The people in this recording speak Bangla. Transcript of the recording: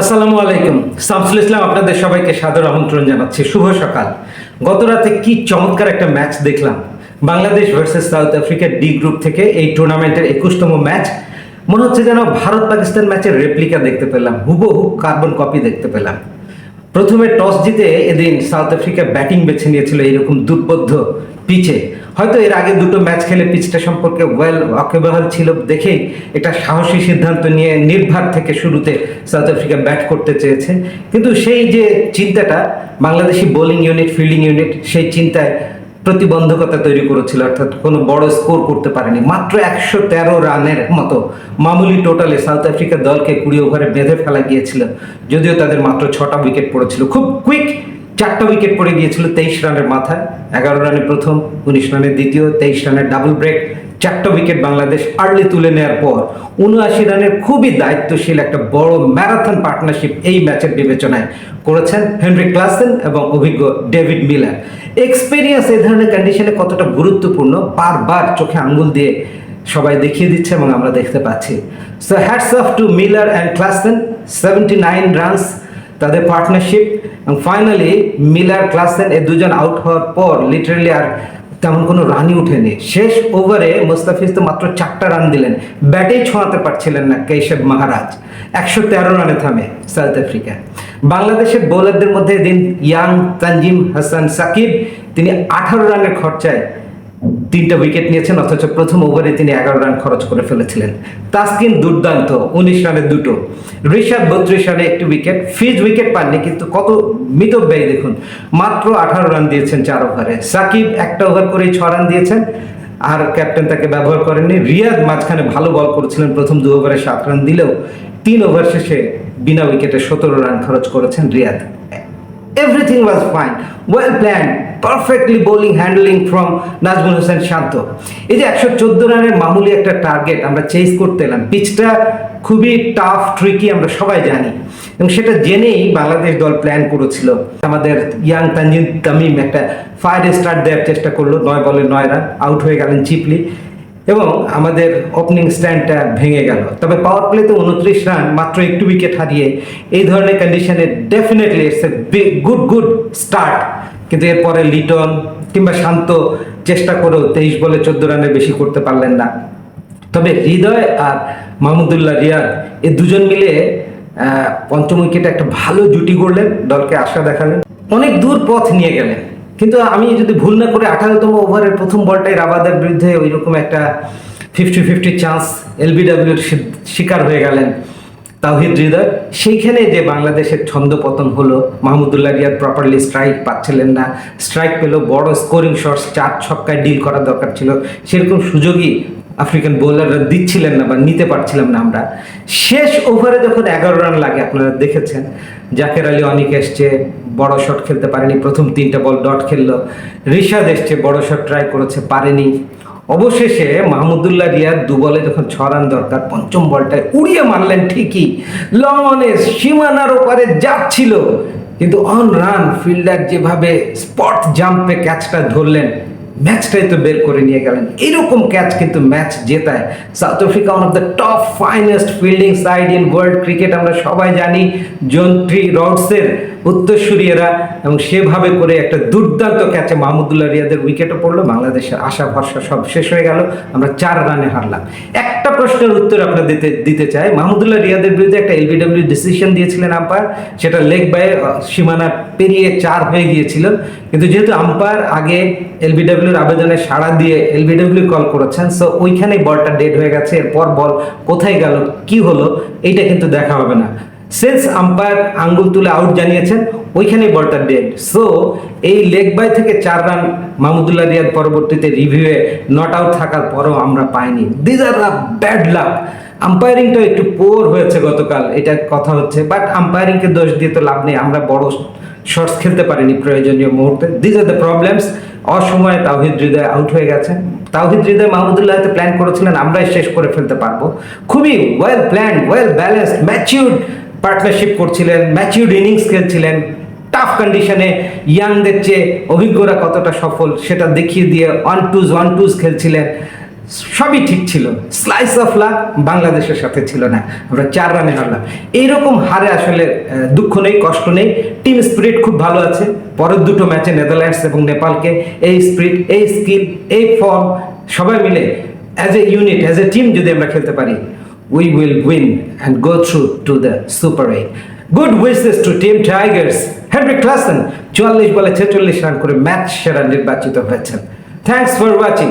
আসসালামু আলাইকুম। শামসুল ইসলাম, আপনাদের সবাইকে সাদর আমন্ত্রণ জানাচ্ছি। শুভ সকাল। গত রাতে কি চমৎকার একটা ম্যাচ দেখলাম। বাংলাদেশ ভার্সেস সাউথ আফ্রিকার ডি গ্রুপ থেকে এই টুর্নামেন্টের একুশতম ম্যাচ। মনে হচ্ছে যেন ভারত পাকিস্তান ম্যাচের রেপ্লিকা দেখতে পেলাম। হুবহু কার্বন কপি দেখতে পেলাম। প্রথমে টস জিতে এদিন সাউথ আফ্রিকা ব্যাটিং বেছে নিয়েছিল এরকম দুর্বোধ্য পিচে হয়তো এর আগে দুটো ম্যাচ খেলে পিচটা সম্পর্কে ওয়েল ওয়াকেবহাল ছিল দেখেই একটা সাহসী সিদ্ধান্ত নিয়ে নির্ভার থেকে শুরুতে সাউথ আফ্রিকা ব্যাট করতে চেয়েছে। কিন্তু সেই যে চিন্তাটা Bangladeshi bowling unit, fielding unit সেই চিন্তায় প্রতিবন্ধকতা তৈরি করেছিল, অর্থাৎ কোনো বড় স্কোর করতে পারেনি। মাত্র একশো তেরো রানের মতো মামুলি টোটালে সাউথ আফ্রিকা দলকে কুড়ি ওভারে বেঁধে ফেলা গিয়েছিল, যদিও তাদের মাত্র ছটা উইকেট পড়েছিল। খুব কুইক চারটা উইকেট পড়ে গিয়েছিল তেইশ রানের মাথায়। এগারো রানে প্রথম, উনিশ রানের দ্বিতীয়, তেইশ রানের ডাবল ব্রেক চারটা উইকেট বাংলাদেশ আর্লি তুলে নেওয়ার পর উনআশি রানের খুবই দায়িত্বশীল একটা বড় ম্যারাথন পার্টনারশিপ এই ম্যাচের বিবেচনায় করেছেন হেনরি ক্লাসেন এবং অভিজ্ঞ ডেভিড মিলার এক্সপিরিয়েন্স এই ধরনের কন্ডিশনে কতটা গুরুত্বপূর্ণ বারবার চোখে আঙ্গুল দিয়ে সবাই দেখিয়ে দিচ্ছে এবং আমরা দেখতে পাচ্ছি। So hats off to Miller and Klaasen seventy nine runs তাদের পার্টনারশিপ এবং ফাইনালি মিলার ক্লাসেন এ দুজন আউট হওয়ার পর লিটারালি আর তেমন কোনো রানই উঠেনি। শেষ ওভারে মুস্তাফিজ তো মাত্র চারটা রান দিলেন। ব্যাটেই ছোঁয়াতে পারছিলেন না কেশব মহারাজ। একশো তেরো রানে থামে সাউথ আফ্রিকা। বাংলাদেশের বোলারদের মধ্যে দিন ইয়াং তানজিম হাসান সাকিব, তিনি আঠারো রানের খরচায় তিনটা উইকেট নিয়েছেন, অথচ প্রথম ওভারে তিনি এগারো রান খরচ করে ফেলেছিলেন। তাসকিন দুর্দান্ত, উনিশ রানে দুটো। ঋষাদ বত্রিশ রানে একটি উইকেট ফিজ উইকেট পাননি, কিন্তু কত মিতব্যয়ী দেখুন। মাত্র আঠারো রান দিয়েছেন চার ওভারে সাকিব একটা ওভার করেই ছ রান দিয়েছেন, আর ক্যাপ্টেন তাকে ব্যবহার করেননি। রিয়াদ মাঝখানে ভালো বল করেছিলেন, প্রথম দু ওভারে সাত রান দিলেও। তিন ওভার শেষে বিনা উইকেটে সতেরো রান খরচ করেছেন Riyad. Everything was fine well planned perfectly bowling handling from Najmul Hossain Shanto. এই যে একশো চোদ্দ রানের মামুলি একটা টার্গেট আমরা চেস করতে এলাম। পিচটা খুবই টাফ ট্রিকি আমরা সবাই জানি। এবং সেটা জেনেই বাংলাদেশ দল প্ল্যান করেছিল। আমাদের ইয়াং তানজিম তামিম একটা ফায়ার স্টার্ট দেওয়ার চেষ্টা করল, নয় বলে নয় রান আউট হয়ে গেলেন চিপলি এবং আমাদের ওপেনিং স্ট্যান্ডটা ভেঙে গেল। তবে পাওয়ার প্লেতে উনত্রিশ রান, মাত্র একটু উইকেট হারিয়ে এই ধরনের কন্ডিশনে definitely it's a good good start কিন্তু এরপরে লিটন কিংবা শান্ত চেষ্টা করেও তেইশ বলে চোদ্দ রানের বেশি করতে পারলেন না। তবে হৃদয় আর মাহমুদুল্লাহ রিয়াদ এ দুজন মিলে পঞ্চম উইকেটে একটা ভালো জুটি করলেন দলকে আশা দেখালেন। অনেক দূর পথ নিয়ে গেলেন। কিন্তু আমি যদি ভুল না করে আঠারোতম ওভারের প্রথম বলটাই রাবাদের বিরুদ্ধে ওইরকম একটা ফিফটি ফিফটি চান্স এলবিডাব্লিউর শিকার হয়ে গেলেন। তাওহিদ হৃদয়। সেইখানে যে বাংলাদেশের ছন্দপতন হলো, মাহমুদুল্লাহ রিয়াদ প্রপারলি স্ট্রাইক পাচ্ছিলেন না। স্ট্রাইক পেলেও বড় স্কোরিং শটস চার ছক্কায় ডিল করার দরকার ছিল। সেরকম সুযোগই আফ্রিকান বোলাররা দিচ্ছিলেন না বা নিতে পারছিলাম না আমরা। শেষ ওভারে যখন এগারো রান লাগে, আপনারা দেখেছেন, জাকের আলী অনেক এসছে, বড় শট খেলতে পারেনি, প্রথম তিনটা বল ডট খেললো। রিশাদ এসছে, বড় শট ট্রাই করেছে, পারেনি। অবশেষে মাহমুদুল্লাহ রিয়াদ দু বলে যখন ছ রান দরকার, পঞ্চম বলটায় উড়িয়ে মারলেন ঠিকই। লং অনে সীমানার ওপারে যাচ্ছিল, কিন্তু অন রান ফিল্ডার যেভাবে স্পট জাম্পে ক্যাচটা ধরলেন ম্যাচটাই তো বের করে নিয়ে গেলেন। এরকম ক্যাচ কিন্তু match জেতায়। South Africa one of the top finest fielding side in world cricket আমরা সবাই জানি জন্ট্রি রডসের উত্তরসূরি এরা এবং সেভাবে করে একটা দুর্দান্ত ক্যাচে মাহমুদুল্লাহ রিয়াদের উইকেটও পড়ল। বাংলাদেশের আশা, ভরসা সব শেষ হয়ে গেল। আমরা চার রানে হারলাম। একটা প্রশ্নের উত্তর আপনার দিতে দিতে চাই। মাহমুদুল্লাহ রিয়াদের বিরুদ্ধে একটা এলবিডব্লিউ ডিসিশন দিয়েছিলেন আম্পায়ার সেটা লেগ বাই সীমানা পেরিয়ে চার হয়ে গিয়েছিল। কিন্তু যেহেতু আম্পায়ার আগে এলবিডব্লিউর আবেদনে সাড়া দিয়ে এলবিডব্লিউ কল করেছেন সো ওইখানেই বলটা ডেড হয়ে গেছে। এরপর বল কোথায় গেল, কি হলো, এইটা কিন্তু দেখা হবে না। সেন্স আম্পায়ার আঙ্গুল তুলে আউট জানিয়েছেন ওইখানেই বলটা ডেড সো এই লেগ বাই থেকে চার রান মাহমুদুল্লাহ রিয়াদ পরবর্তীতে রিভিউয়ে নট আউট থাকার পরও আমরা পাইনি। These are the bad luck আম্পায়ারিংটা একটু পোর হয়েছে গতকাল এটা কথা হচ্ছে। বাট আম্পায়ারিংকে দোষ দিয়ে তো লাভ নেই, আমরা বড় শর্টস খেলতে পারিনি প্রয়োজনীয় মুহূর্তে। দিজ আর দ্য প্রবলেমস অসময়ে তাওহিদ হৃদয় আউট হয়ে গেছে। তাওহিদ হৃদয় মাহমুদুল্লাহ প্ল্যান করেছিলেন, আমরাই শেষ করে ফেলতে পারব। খুবই well plan well balanced matured partnership করছিলেন ম্যাচিউর্ড ইনিংস খেলছিলেন টাফ কন্ডিশনে ইয়াংদের চেয়ে অভিজ্ঞরা কতটা সফল সেটা দেখিয়ে দিয়ে ওয়ান টুজ ওয়ান টুজ খেলছিলেন। সবই ঠিক ছিল। স্লাইস অফ লাক বাংলাদেশের সাথে ছিল না। আমরা চার রানে হারলাম। এইরকম হারে আসলে দুঃখ নেই, কষ্ট নেই। টিম স্পিরিট খুব ভালো আছে। পরের দুটো ম্যাচে নেদারল্যান্ডস এবং নেপালকে এই স্পিরিট এই স্কিল এই ফর্ম সবাই মিলে as a unit as a team যদি আমরা খেলতে পারি we will win and go through to the super eight good wishes to team Tigers Heinrich Klaasen চুয়াল্লিশ বলে ছেচল্লিশ রান করে ম্যাচ সেরা নির্বাচিত হয়েছেন। Thanks for watching